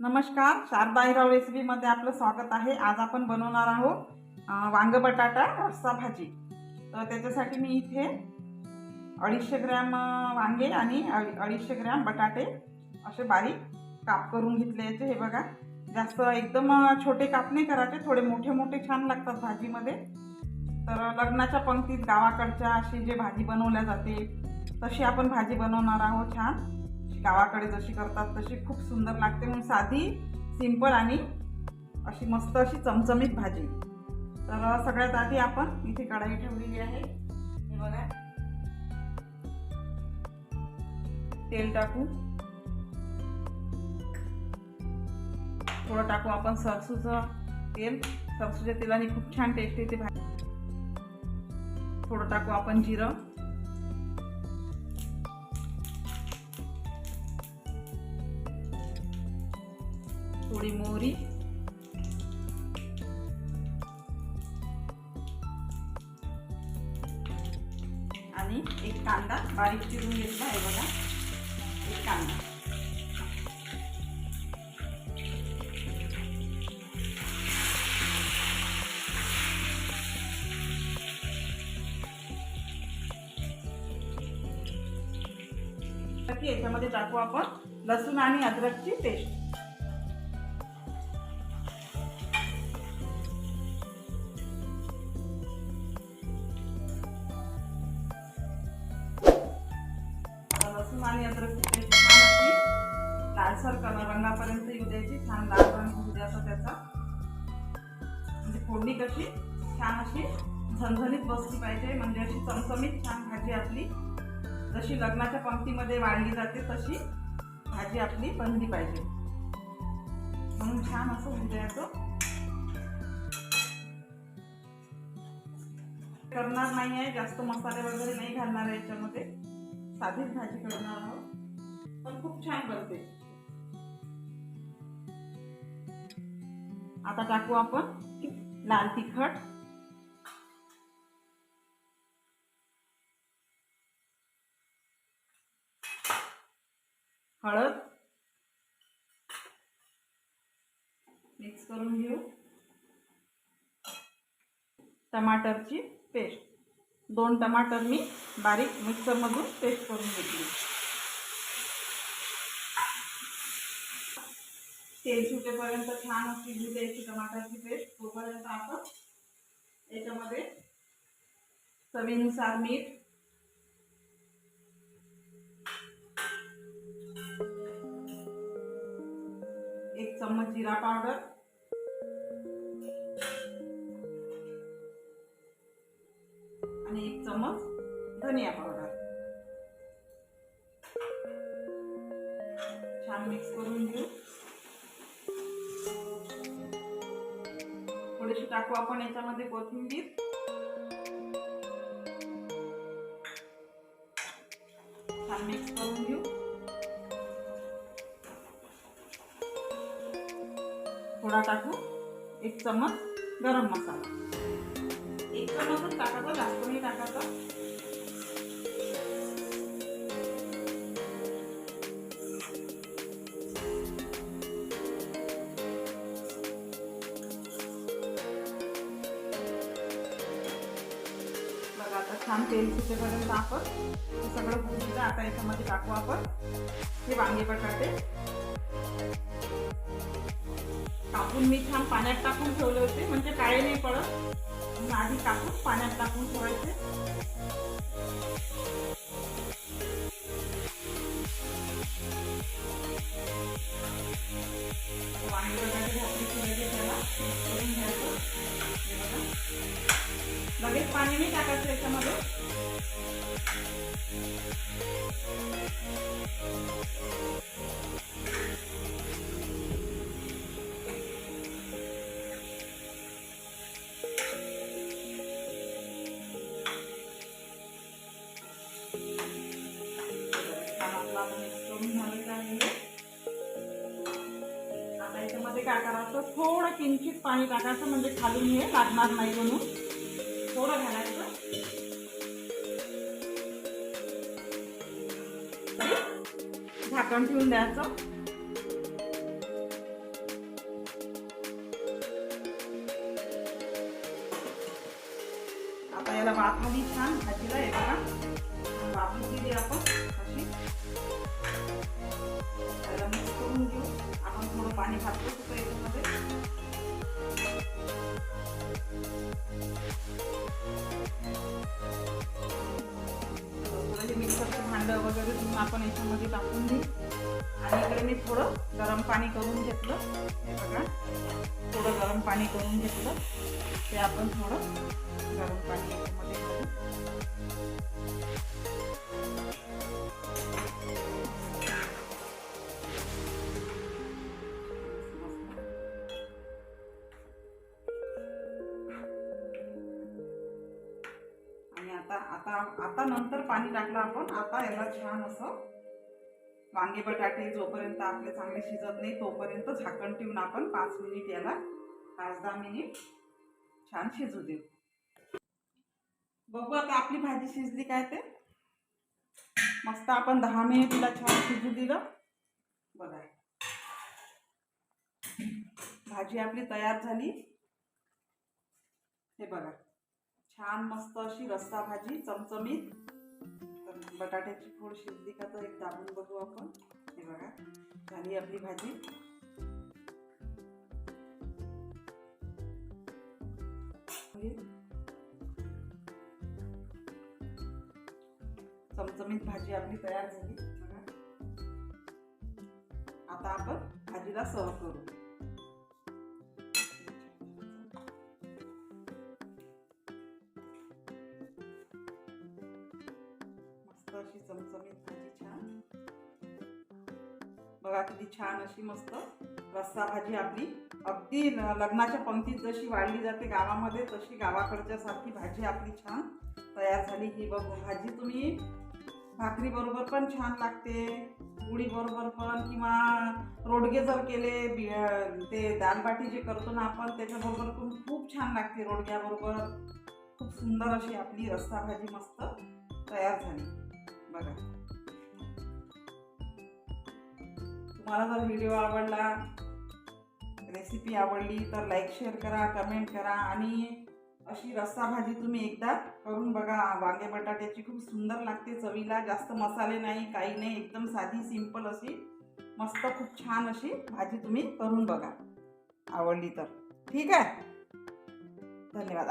नमस्कार शारदाहिराव रेसिपीमध्ये आपलं स्वागत आहे. आज आपण बनवणार आहोत वांग बटाटा रस्सा भाजी. तर त्याच्यासाठी मी इथे अडीचशे ग्रॅम वांगे आणि अडी- अडीचशे ग्रॅम बटाटे असे बारीक काप करून घेतले याचे हे बघा जास्त एकदम छोटे काप नाही करायचे थोडे मोठे मोठे छान लागतात भाजीमध्ये. तर लग्नाच्या पंक्तीत गावाकडच्या अशी जे भाजी बनवल्या जाते तशी आपण भाजी बनवणार आहोत छान. गावाकडे जशी करतात तशी खूप सुंदर लागते. म्हणून साधी सिंपल आणि अशी मस्त अशी चमचमीत भाजी. तर सगळ्यात आधी आपण इथे कढाई ठेवलेली आहे. हे बघा. तेल टाकू. थोडं टाकू आपण सरसूचं तेल. सरसूच्या तेलाने खूप छान टेस्ट येते भाजी. थोडं टाकू आपण जिरं. थोडी मोहरी. आणि एक कांदा. बारीक चिरून घेतला आहे बघा. एक कांदा. याच्यामध्ये टाकू आपण लसूण आणि अद्रकची पेस्ट. लालसर कलर रंगापर्यंत येऊ द्यायची. छान लाल रंग होऊ द्यायचा त्याचा. म्हणजे फोडणी कशी छान अशी झणझणीत बसली पाहिजे. म्हणजे अशी चमचमीत छान भाजी आपली. जशी लग्नाच्या पंक्तीमध्ये वाढली जाते तशी भाजी आपली बनली पाहिजे. म्हणून छान असं होऊ द्यायचं करणार नाही आहे जास्त मसाले वगैरे नाही घालणार आहे याच्यामध्ये. साधीच भाजी करणार आहोत. पण खूप छान बनते. आता टाकू आपण लाल तिखट. हळद. मिक्स करून घेऊ. टमाटरची पेस्ट. दोन टमाटर मी बारीक मिक्सरमधून पेस्ट करून घेतली. तेल सुटेपर्यंत छान शिजू द्यायची टमाटाची पेस्ट तोपर्यंत आपण याच्यामध्ये चवीनुसार मीठ एक चम्मच जिरा पावडर आणि एक चमच धनिया पावडर. छान मिक्स करून घेऊ. थोडीशी टाकू आपण याच्यामध्ये कोथिंबीर. छान मिक्स करून घेऊ. थोडा टाकू. एक चमच गरम मसाला. एक चमचच टाकायचा जास्त नाही टाकायचा. छान तेल सुटेपर्यंत आपण हे सगळं भुजलं आता याच्यामध्ये टाकू आपण. हे वांगे बटाटे. कापून मी छान पाण्यात टाकून ठेवले होते. म्हणजे काळे नाही पडत. आधी टाकून पाण्यात टाकून ठेवायचे. करून झालेलं आहे आता याच्यामध्ये काय करायचं? थोडं किंचित पाणी टाकायचं म्हणजे खालून हे लागणार नाही म्हणून. थोडं घालायचं. झाकण ठेवून द्यायचं. कांदा वगैरे धुवून आपण याच्यामध्ये टाकून देऊ. आणि इकडे मी थोडं गरम पाणी करून घेतलं. हे बघा. थोडं गरम पाणी करून घेतलं. ते आपण थोडं गरम पाणी याच्यामध्ये आता आता आता नंतर पाणी टाकलं आपण. आता याला छान असं वांगे बटाटे जोपर्यंत आपले चांगले शिजत नाही तोपर्यंत झाकण ठेवून आपण पाच मिनिट याला पाच दहा मिनिट छान शिजू देऊ. बघू आता आपली भाजी शिजली काय ते. मस्त आपण दहा मिनिट तिला छान शिजू दिलं. बघा. भाजी आपली तयार झाली. हे बघा. छान मस्त अशी रस्सा भाजी चमचमीत. तर बटाट्याची फोड शिजली का तर एक दाबून बघू आपण. हे बघा झाली आपली भाजी. चमचमीत भाजी आपली तयार झाली. बघा. आता आपण भाजीला सर्व करू. चमचमीत भाजी छान. बघा किती छान अशी मस्त रस्सा भाजी आपली. अगदी लग्नाच्या पंक्तीत जशी वाढली जाते गावामध्ये तशी गावाकडच्या सारखी भाजी आपली छान तयार झाली. ही बघ भाजी तुम्ही भाकरी बरोबर पण छान लागते पोळी बरोबर पण किंवा रोडगे जर केले बि- ते दालबाटी जे करतो ना आपण त्याच्याबरोबर पण खूप छान लागते रोडग्याबरोबर. खूप सुंदर अशी आपली रस्सा भाजी मस्त तयार झाली. बघा. तुम्हाला जर व्हिडिओ आवडला रेसिपी आवडली तर लाईक शेअर करा कमेंट करा आणि अशी रस्सा भाजी तुम्ही एकदा करून बघा. वांगे बटाट्याची खूप सुंदर लागते चवीला. जास्त मसाले नाही काही नाही. एकदम साधी सिंपल अशी मस्त खूप छान अशी भाजी तुम्ही करून बघा. आवडली तर. ठीक आहे? धन्यवाद.